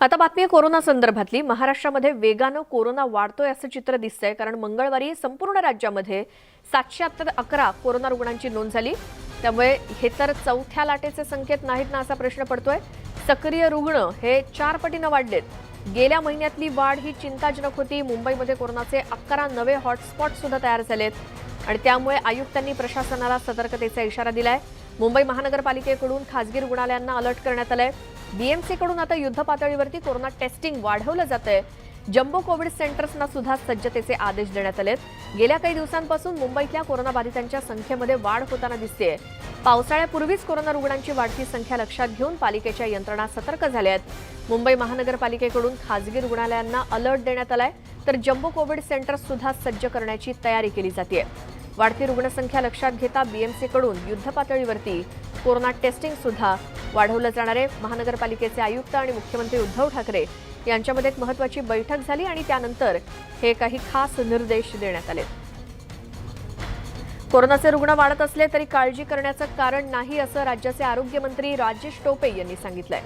आता बातमी आहे कोरोना संदर्भातली. महाराष्ट्रामध्ये वेगानं कोरोना वाढतोय असं चित्र दिसतंय. कारण मंगळवारी संपूर्ण राज्यामध्ये सातशे अत्तर अकरा कोरोना रुग्णांची नोंद झाली. त्यामुळे हे तर चौथ्या लाटेचे संकेत नाहीत ना असा प्रश्न पडतोय. सक्रिय रुग्ण हे चार पटीनं वाढलेत. गेल्या महिन्यातली वाढ ही चिंताजनक होती. मुंबईमध्ये कोरोनाचे अकरा नवे हॉटस्पॉट सुद्धा तयार झालेत. आणि त्यामुळे आयुक्तांनी प्रशासनाला सतर्कतेचा इशारा दिलाय. मुंबई महानगरपालिकेकडून खासगी रुग्णालयांना अलर्ट करण्यात आलंय. बीएमसीकडून आता युद्ध पातळीवरती कोरोना टेस्टिंग वाढवलं जात आहे जम्बो कोविड सेंटर्सना सुद्धा सज्जतेचे आदेश देण्यात आलेत. गेल्या काही दिवसांपासून मुंबईतल्या कोरोनाबाधितांच्या संख्येमध्ये वाढ होताना दिसते पावसाळ्यापूर्वीच कोरोना रुग्णांची वाढती संख्या लक्षात घेऊन पालिकेच्या यंत्रणा सतर्क झाल्या आहेत मुंबई महानगरपालिकेकडून खासगी रुग्णालयांना अलर्ट देण्यात आलाय. तर जम्बो कोविड सेंटर्स सुद्धा सज्ज करण्याची तयारी केली जाते वाढती रुग्णसंख्या लक्षात घेता बीएमसीकडून युद्धपातळीवरती कोरोना टेस्टिंग सुद्धा वाढवलं जाणार आहे. महानगरपालिकेचे आयुक्त आणि मुख्यमंत्री उद्धव ठाकरे यांच्यामध्ये एक महत्वाची बैठक झाली आणि त्यानंतर हे काही खास निर्देश देण्यात आले कोरोनाचे रुग्ण वाढत असले तरी काळजी करण्याचं कारण नाही असं राज्याचे आरोग्यमंत्री राजेश टोपे यांनी सांगितलंय.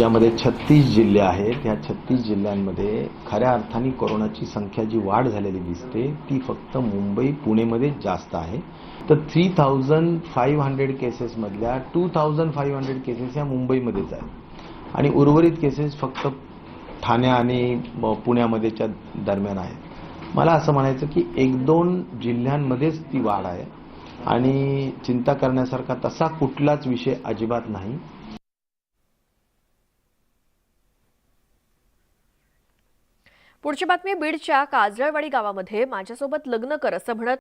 राज्यामध्ये छत्तीस जिल्हे आहेत. ह्या छत्तीस जिल्ह्यांमध्ये खऱ्या अर्थाने कोरोनाची संख्या जी वाढ झालेली दिसते ती फक्त मुंबई पुणेमध्ये जास्त आहे. तर three thousand five hundred केसेसमधल्या two thousand five hundred cases ह्या मुंबईमध्येच आहेत. आणि उर्वरित केसेस फक्त ठाणे आणि पुण्यामध्येच्या दरम्यान आहेत. मला असं म्हणायचं की एक दोन जिल्ह्यांमध्येच ती वाढ आहे. आणि चिंता करण्यासारखा तसा कुठलाच विषय अजिबात नाही. पुढची बातमी बीडच्या काजळवाडी गावामध्ये माझ्यासोबत लग्न कर असं म्हणत